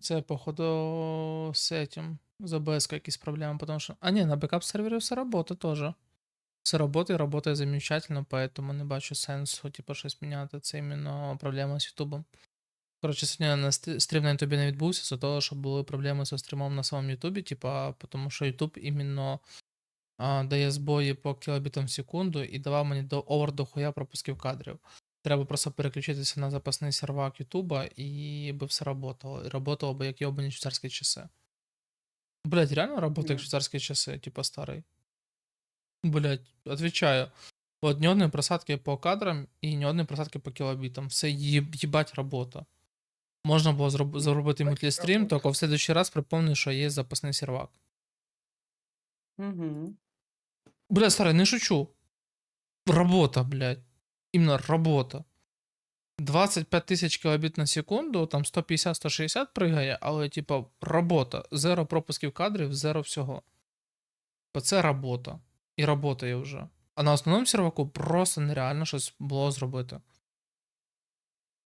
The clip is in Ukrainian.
Це, походу, з этим. З OBS якісь проблеми, потому що. А ні, на бекап сервері все работає теж. Все работає, работає замечательно, поэтому не бачу сенсу, типу, щось міняти. Це іменно проблема з Ютубом. Коротше, сьогодні на стрім на Ютубі не відбувся з-за того, що були проблеми зі стрімом на самому Ютубі, типа, тому що Ютуб іменно а, дає збої по кілобітам в секунду і давав мені до овер до хуя пропусків кадрів. Треба просто переключитися на запасний сервак Ютуба і би все работало. І работало би як йобані швейцарські часи. Блять, реально работает як швейцарські часи, типа старий. Блять, отвечаю. Вот ни одной просадки по кадрам и ни одной просадки по кілобітам. Все їбать робота. Можна було зроб, зробити робота. тільки в следующий раз припомни, що є запасний сервак. Угу. Бля, старый, не шучу. Работа, блядь. Именно работа. 25 тисяч кілобіт на секунду, там 150-160 пригає, але, типа, робота. Зеро пропусків кадрів, зеро всього. Бо це робота. І робота є вже. А на основному серваку просто нереально щось було зробити.